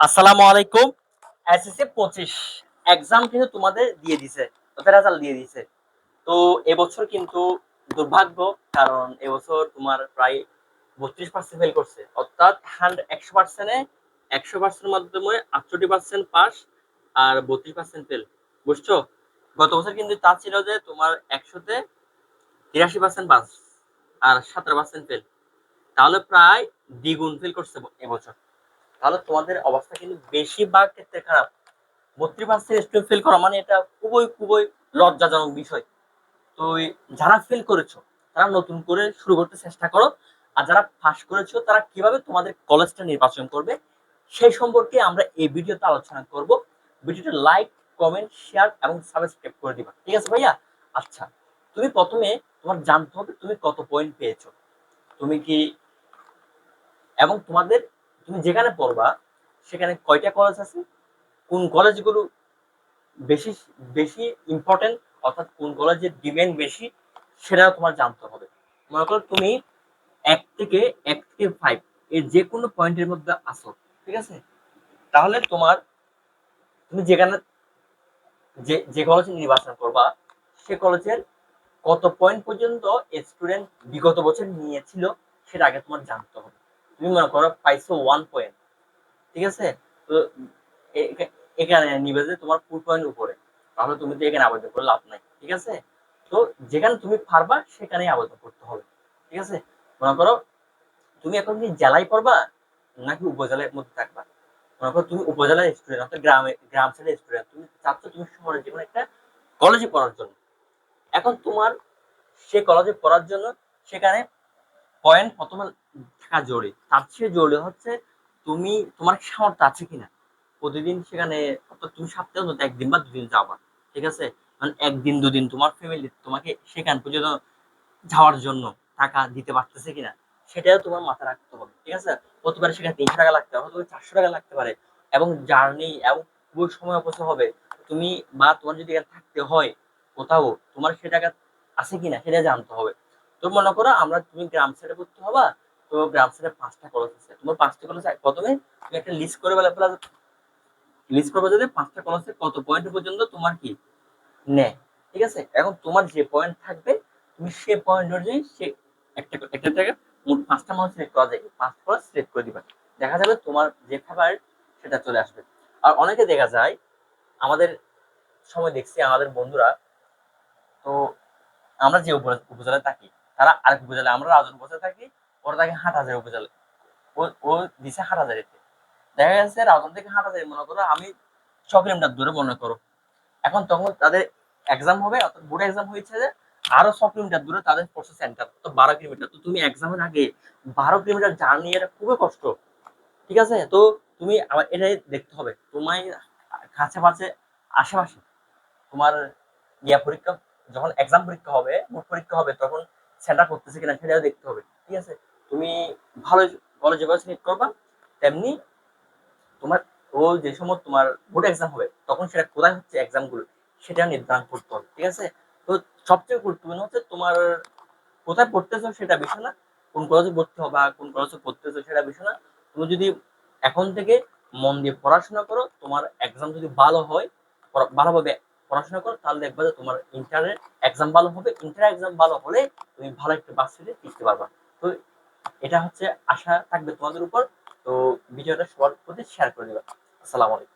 আসসালামু আলাইকুম। এসএসসি পঁচিশ। এক্সাম কিন্তু তোমাদের দিয়ে দিছে রেজাল্ট দিয়ে দিছে। তো এবছর কিন্তু দুর্ভাগ্য, কারণ এবছর তোমার প্রায় বত্রিশ পার্সেন্ট ফেল করছে। অর্থাৎ হান্ড্রেড একশো পার্সেন্টে একশো পার্সেন্টের মাধ্যমে আটষট্টি পার্সেন্ট পাস আর বত্রিশ পার্সেন্ট ফেল বুঝছ? গত বছর কিন্তু তা ছিল যে তোমার একশোতে তিরাশি পার্সেন্ট পাস আর সতেরো পার্সেন্ট ফেল তাহলে প্রায় দ্বিগুণ ফেল করছে এবছর। তাহলে তোমাদের অবস্থা কিন্তু বেশিরভাগ ক্ষেত্রে খারাপ। বত্রিশ পার্সেন্ট স্টুডেন্ট ফেল করা মানে এটা খুবই খুবই লজ্জাজনক বিষয়। তো যারা ফেল করেছ, তারা নতুন করে শুরু করতে চেষ্টা করো। আর যারা পাস করেছ, তারা কীভাবে তোমাদের কলেজটা নির্বাচন করবে, সেই সম্পর্কে আমরা এই ভিডিওতে আলোচনা করব। ভিডিওটা লাইক কমেন্ট শেয়ার এবং সাবস্ক্রাইব করে দিবা। ঠিক আছে ভাইয়া? আচ্ছা তুমি প্রথমে তোমার জানতে হবে তুমি কত পয়েন্ট পেয়েছ। তুমি কি এবং তোমাদের তুমি যেখানে পড়বা, সেখানে কয়টা কলেজ আছে? কোন কলেজগুলো বেশি বেশি ইম্পর্টেন্ট অর্থাৎ কোন কলেজের ডিমান্ড বেশি সেটা তোমার জানতে হবে। মনে করো তুমি এক থেকে এক থেকে ফাইভ এর যে কোনো পয়েন্টের মধ্যে আসো, ঠিক আছে? তাহলে তোমার, তুমি যেখানে, যে যে কলেজ নির্বাচন করবা, সে কলেজের কত পয়েন্ট পর্যন্ত স্টুডেন্ট বিগত বছর নিয়েছিল, সেটা আগে তোমার জানতে হবে। তুমি মনে করো পাইছো ওয়ান পয়েন্ট ঠিক আছে? তো এখানে নিবে যে তোমার টু পয়েন্ট উপরে। তাহলে তুমি তো এখানে আবেদন করে লাভ নাই, ঠিক আছে? তো যেখানে তুমি পারবা, সেখানেই আবেদন করতে হবে, ঠিক আছে? মনে করো তুমি এখন কি জেলায় পড়বা, নাকি উপজেলার মধ্যে থাকবা? মনে করো তুমি উপজেলার স্টুডেন্ট অর্থাৎ গ্রামে, গ্রাম সাইডের স্টুডেন্ট তুমি চাচ্ছ তুমি শহরে যে একটা কলেজে পড়ার জন্য। এখন তোমার সে কলেজে পড়ার জন্য সেখানে পয়েন্ট প্রথমে থাকা জরুরি। তার চেয়ে জরুরি হচ্ছে তুমি, তোমার সামর্থ্য আছে কিনা? প্রতিদিন সেখানে তুমি সপ্তাহে অন্তত একদিন বা দুদিন যাবা ঠিক আছে? মানে একদিন, দুদিন তোমার ফ্যামিলি তোমাকে সেখান পর্যন্ত যাওয়ার জন্য টাকা দিতে পারতেছে কিনা, সেটাও তোমার মাথায় রাখতে হবে, ঠিক আছে? হতে পারে সেখানে তিনশো টাকা লাগতে পারে হতে চারশো টাকা লাগতে পারে। এবং জার্নি এবং খুবই সময় অপচয় হবে। তুমি বা তোমার যদি থাকতে হয় কোথাও, তোমার সে টাকা আছে কিনা সেটা জানতে হবে। তো মনে করো আমরা তুমি গ্রাম সাইডে করতে হবা, তো গ্রাম সাইডে পাঁচটা কলেজ আছে। তোমার পাঁচটা কলেজ প্রথমে তুমি একটা লিস্ট করে বলে লিস্ট করবে যদি পাঁচটা কলেজে কত পয়েন্ট পর্যন্ত তোমার কি নেয়, ঠিক আছে? এখন তোমার যে পয়েন্ট থাকবে, তুমি সে পয়েন্ট অনুযায়ী সে একটা একটা জায়গায় মোট পাঁচটা মানুষ সিলেক্ট করা যায়। পাঁচ কলেজ সিলেক্ট করে দিবা। দেখা যাবে তোমার যে ফেভারিট সেটা চলে আসবে। আর অনেকে দেখা যায়, আমাদের সময় দেখছি, আমাদের বন্ধুরা, তো আমরা যে উপ- উপজেলায় থাকি তারা আরেক উপজেলায়। আমরা রাজন উপজেলায় থাকি, ওরা থাকে হাট হাজার উপজেলায়। ও ও দিছে হাট হাজারিতে দেখা যাচ্ছে রাজন থেকে হাট হাজারি মনে করো আমি ছ কিলোমিটার দূরে মনে করো। এখন তখন তাদের এক্সাম হবে, অর্থাৎ বোর্ড এক্সাম হয়েছে যে আরও ছ কিলোমিটার দূরে তাদের পড়ছে সেন্টার তো বারো কিলোমিটার। তো তুমি এক্সামের আগে বারো কিলোমিটার জার্নি এটা খুবই কষ্ট। ঠিক আছে? তো তুমি আমার এটাই দেখতে হবে। তোমার কাছে পাশে আশেপাশে তোমার ইয়া পরীক্ষা, যখন এক্সাম পরীক্ষা হবে বোর্ড পরীক্ষা হবে, তখন সেন্টার করতেছে কিনা সেটাও দেখতে হবে, ঠিক আছে? তুমি ভালো কলেজে করে সিলেক্ট করবা, তেমনি তোমার ও যে সময় তোমার বোর্ড এক্সাম হবে, তখন সেটা কোথায় হচ্ছে এক্সামগুলো সেটা নির্ধারণ করতে হবে, ঠিক আছে? তো সবচেয়ে গুরুত্বপূর্ণ হচ্ছে তোমার কোথায় পড়তেছো সেটা বিষয় না, কোন কলেজে ভর্তি হবা, কোন কলেজে পড়তেছো সেটা বিষয় না। তুমি যদি এখন থেকে মন দিয়ে পড়াশোনা করো, তোমার এক্সাম যদি ভালো হয় ভালোভাবে পড়াশোনা করো, তাহলে দেখবা যে তোমার ইন্টারের এক্সাম ভালো হবে ইন্টার এক্সাম ভালো হলে তুমি ভালো একটা বাস বাসিতে টিকতে পারবা। তো এটা হচ্ছে আশা থাকবে তোমাদের উপর। তো ভিডিওটা সবার প্রতি শেয়ার করে দেবা। আসসালামু আলাইকুম।